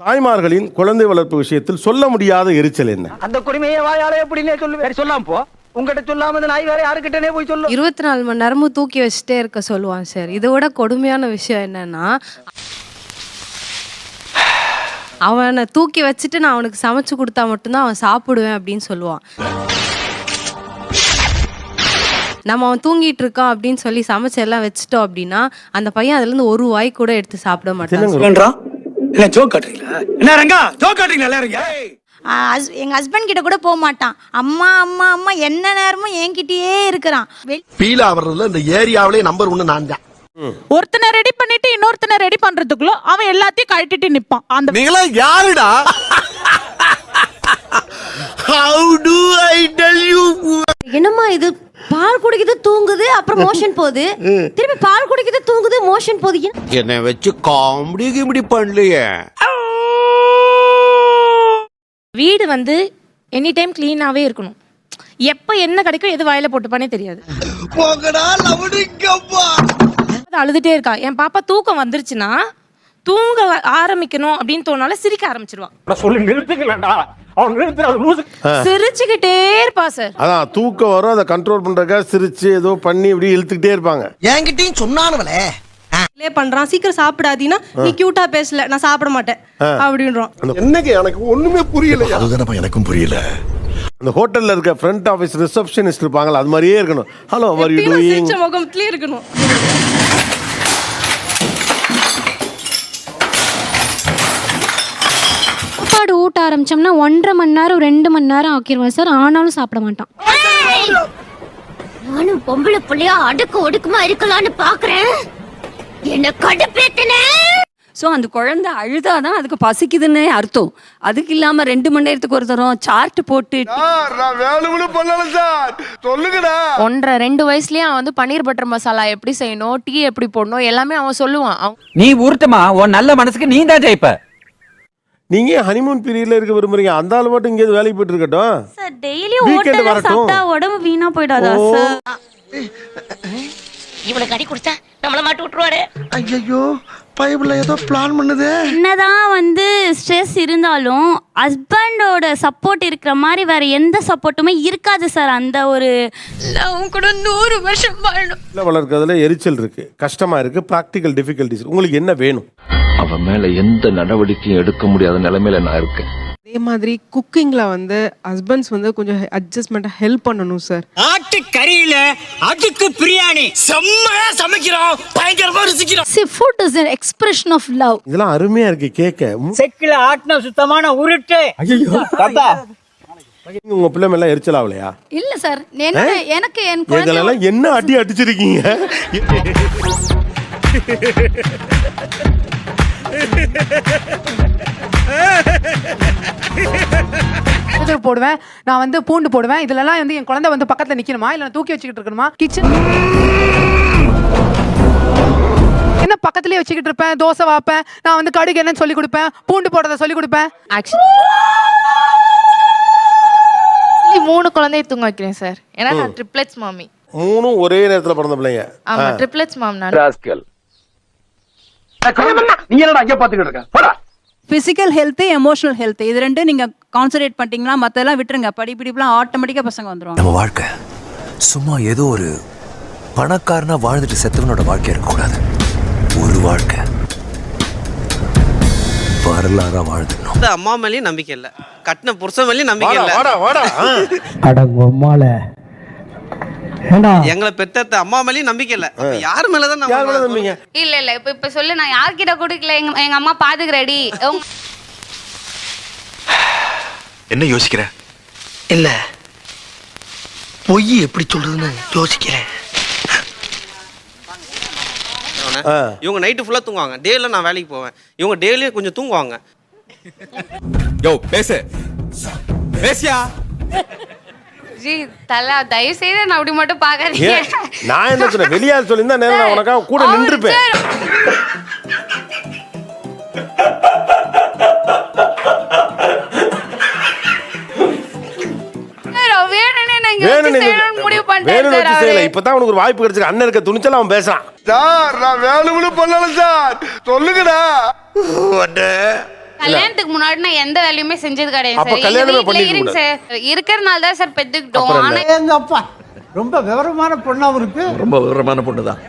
தாய்மார்களின் குழந்தை வளர்ப்பு விஷயத்தில் சொல்ல முடியாத எரிச்சல் என்ன? அந்த குடிமையை வாயால எப்படின்னே சொல்லு. வேற சொல்லாம போ. உங்ககிட்ட சொல்லாம இந்த நாய் வேற யாருக்கிட்டனே போய் சொல்லு. இருபத்தி நாலு மணி நேரமும் தூக்கி வச்சுட்டே இருக்க சொல்லுவான் சார். இதை விட கொடுமையான விஷயம் என்னன்னா அவனை தூக்கி வச்சுட்டு நான் அவனுக்கு சமைச்சு கொடுத்தா மட்டும்தான் அவன் சாப்பிடுவேன் அப்படின்னு சொல்லுவான். நம்ம அவன் தூங்கிட்டு இருக்கான் அப்படின்னு சொல்லி சமைச்சு எல்லாம் வச்சுட்டோம் அப்படின்னா அந்த பையன் அதுல இருந்து ஒரு வாய் கூட எடுத்து சாப்பிட மாட்டான் என்ன ஜோக் காட்டுறீங்களா? என்ன ரங்கா ஜோக் காட்டுறீங்களா எல்லாரும் எங்க ஹஸ்பண்ட் கிட்ட கூட போக மாட்டான். அம்மா அம்மா அம்மா என்ன நேரமும் என்கிட்டயே இருக்கிறான். ஃபீல் ஆவறதுல இந்த ஏரியாவிலே நம்பர் ஒன்னு நான் தான். ஒருத்தனை ரெடி பண்ணிட்டு இன்னொருத்தனை ரெடி பண்றதுக்குள்ள அவன் எல்லாத்தையும் கழட்டிட்டு நிப்பான். அந்த நீங்களா யாருடா? How do I tell you என்னம்மா இது? பால் குடிக்குது தூங்குது அப்புறம் மோஷன் போகுது. திருப்பி பால் குடிக்குது தூங்குது மோஷன் போகுது. ஏன்? என்னை வச்சு காமெடி கிமெடி பண்ணலையே. வீடு வந்து எனி டைம் க்ளீனாகவே இருக்கணும். எப்போ என்ன கிடைக்கும் எது வாயில போட்டுப்பானே தெரியாது. போகடா லவடிக்கப்பா அது அழுதுட்டே இருக்கா. என் பாப்பா தூக்கம் வந்துருச்சுன்னா தூங்க ஆரம்பிக்கணும் அப்படின்னு தோணால சிரிக்க ஆரம்பிச்சிருவா. சொல்லி நிறுத்துக்கலடா அவன் நிறுத்துற அது லூசு. சிரிச்சுக்கிட்டே இருப்பா சார். அதான் தூக்கம் வரும் அதை கண்ட்ரோல் பண்றதுக்காக சிரிச்சு ஏதோ பண்ணி இப்படி இழுத்துக்கிட்டே இருப்பாங்க. என்கிட்டயும் சொன்னானுவலே லே பண்றான் சீக்கிரம் சாப்பிடாதீன்னா நீ கியூட்டா பேசல நான் சாப்பிட மாட்டேன் அப்படின்றான் என்னங்க எனக்கு ஒண்ணுமே புரியல அதுதானப்பா எனக்கும் புரியல. அந்த ஹோட்டல்ல இருக்க ஃப்ரண்ட் ஆஃபீஸ் ரிசப்ஷனிஸ்ட் இருப்பாங்கல்ல அது மாதிரியே இருக்கணும். ஹலோ ஆர் யூ டூயிங் சிரிச்ச முகத்திலே இருக்கணும் சாப்பாடு ஊட்ட ஆரம்பிச்சோம்னா ஒன்றரை மணி நேரம் ரெண்டு மணி நேரம் ஆக்கிடுவேன் சார். ஆனாலும் சாப்பிட மாட்டான் நானும் பொம்பளை புள்ளையா அடுக்கு ஒடுக்குமா இருக்கலாம்னு பாக்குறேன். என்ன கடுப்பேத்தன. ஸோ அந்த குழந்தை அழுதாதான் அதுக்கு பசிக்குதுன்னே அர்த்தம். அதுக்கு இல்லாம ரெண்டு மணி நேரத்துக்கு ஒரு தரம் சார்ட் போட்டு நான் வேலுமனு பண்ணல சார். சொல்லுங்கடா. ஒன்றரை ரெண்டு வயசுலயே அவன் வந்து பன்னீர் பட்டர் மசாலா எப்படி செய்யணும் டீ எப்படி போடணும் எல்லாமே அவன் சொல்லுவான். அவன் நீ உருட்டுமா உன் நல்ல மனசுக்கு நீ தான் ஜெயிப்ப. நீங்க ஹனிமூன் பீரியட்ல இருக்க விரும்புறீங்க? அந்த ஆள் மட்டும் இங்கே வேலைக்கு போயிட்டு இருக்கட்டும் சார் டெய்லி Weekend ஹோட்டல்ல வரட்டும். சாப்பிட்டா உடம்பு வீணா போயிடாதா ஓ. சார் இவனுக்கு அடி கொடுத்தா நம்மள மாட்டி விட்டுருவாரு. ஐயோ பைபிள்ல ஏதோ பிளான் பண்ணுதே. என்னதான் வந்து ஸ்ட்ரெஸ் இருந்தாலும் ஹஸ்பண்டோட சப்போர்ட் இருக்கிற மாதிரி வேற எந்த சப்போர்ட்டுமே இருக்காது சார் அந்த ஒரு நான் கூட நூறு வருஷம் வாழணும். வளர்க்கறதுல எரிச்சல் இருக்கு. கஷ்டமா இருக்கு. ப்ராக்டிக்கல் டிஃபிகல்டிஸ் உங்களுக்கு என்ன வேணும்? அவன் மேல எந்த நடவடிக்கையும் எடுக்க முடியாத நிலைமையில நான் இருக்கேன். அதே மாதிரி குக்கிங்ல வந்து ஹஸ்பண்ட்ஸ் வந்து கொஞ்சம் அட்ஜஸ்ட்மெண்ட்டாக ஹெல்ப் பண்ணணும் சார் ஆட்டு கறியில அதுக்கு பிரியாணி. செம்மையா சமைக்கிறோம். பயங்கரமா ருசிக்கிறோம். See food is an expression of love இதெல்லாம் அருமையா இருக்கு கேட்க ம், செக்கில ஆட்டின சுத்தமான உருட்டு. ஐயோ தாத்தா. உங்க பிள்ளை மேல எரிச்சல் ஆகலையா இல்ல சார் என்ன எனக்கு என் எங்களெல்லாம் என்ன அடி அடிச்சிருக்கீங்க? போடுவேன். நான் வந்து பூண்டு போடுவேன். இதுலலாம் வந்து என் குழந்தை வந்து பக்கத்துல நிக்கணுமா? இல்ல நான் தூக்கி வச்சுக்கிட்டு இருக்கணுமா? கிச்சன் என்ன பக்கத்துலயே வச்சுக்கிட்டு இருப்பேன்? தோசை வாப்பேன். நான் வந்து கடுகு என்னன்னு சொல்லி கொடுப்பேன். பூண்டு போடுறத சொல்லி கொடுப்பேன். ஆக்சுவலி மூணு குழந்தைய தூங்க வைக்கிறேன் சார் ஏன்னா நான் ட்ரிப்ளெட்ஸ் மாமி. மூணும் ஒரே நேரத்துல பிறந்த பிள்ளைங்க. ஆமா ட்ரிப்ளெட்ஸ் மாம் நான். ராஸ்கல். நீ என்னடா அங்கே பாத்துக்கிட்டு இருக்க? போடா. பிசிக்கல் ஹெல்த் எமோஷனல் ஹெல்த் இது ரெண்டும் நீங்க கான்சன்ட்ரேட் பண்ணிட்டீங்களா மத்தெல்லாம் விட்டுருங்க. படிப்பிடிப்புலாம் ஆட்டோமேட்டிக்கா பசங்க வந்துருவாங்க நம்ம வாழ்க்கை சும்மா ஏதோ ஒரு பணக்காரனா வாழ்ந்துட்டு செத்தவனோட வாழ்க்கை இருக்கக்கூடாது. ஒரு வாழ்க்கை. வரலாறா வாழ்ந்துடணும். அம்மா மேலயும் நம்பிக்கை இல்ல. கட்டின புருஷன் மேலயும் நம்பிக்கை இல்ல. வாடா வாடா. ஆ. அடங்கொம்மால எங்களை பெத்த அம்மா மேலயும் நம்பிக்கை இல்ல. அப்ப யார் மேலதான் யார் மேல நம்ம நம்பிங்க இல்ல இல்ல. இப்ப இப்ப சொல்லு நான் யார்கிட்ட கொடுக்கல? எங்க எங்க அம்மா பாத்துக்கிறடி என்ன யோசிக்கிற? இல்ல. பொய் எப்படி சொல்றதுன்னு யோசிக்கிறேன். இவங்க நைட்டு ஃபுல்லா தூங்குவாங்க. டேல நான் வேலைக்கு போவேன். இவங்க டேலியே கொஞ்சம் தூங்குவாங்க. யோ பேசு. பேசியா? ஜி தலை தயவு செய்து நான் அப்படி மட்டும் பாக்காதீங்க ஏன் நான் என்ன சொன்னேன்? வெளியால் சொல்லியிருந்தா நேரம் நான் உனக்காக கூட நின்றுப்பேன். வேணும்னே. இப்பதான் உனக்கு ஒரு வாய்ப்பு கிடைச்சிருக்கு. அண்ணன் இருக்க துணிச்சல அவன் பேசுறான். சார் நான் வேலுமனு பண்ணல சார். சொல்லுங்கடா. கல்யாணத்துக்கு முன்னாடி நான் எந்த வேலையுமே செஞ்சது கிடையாது அப்ப சார். எங்க கல்யாணமே வீட்ல பண்ணிருக்க இருங்க சார். இருக்கிறனால தான் சார் பெத்துக்கிட்டோம். அப்புறம் ஆனா என்ன? எங்க அப்பா ரொம்ப விவரமான பொண்ணாவும் இருக்கு ரொம்ப விவரமான பொண்ணு தான்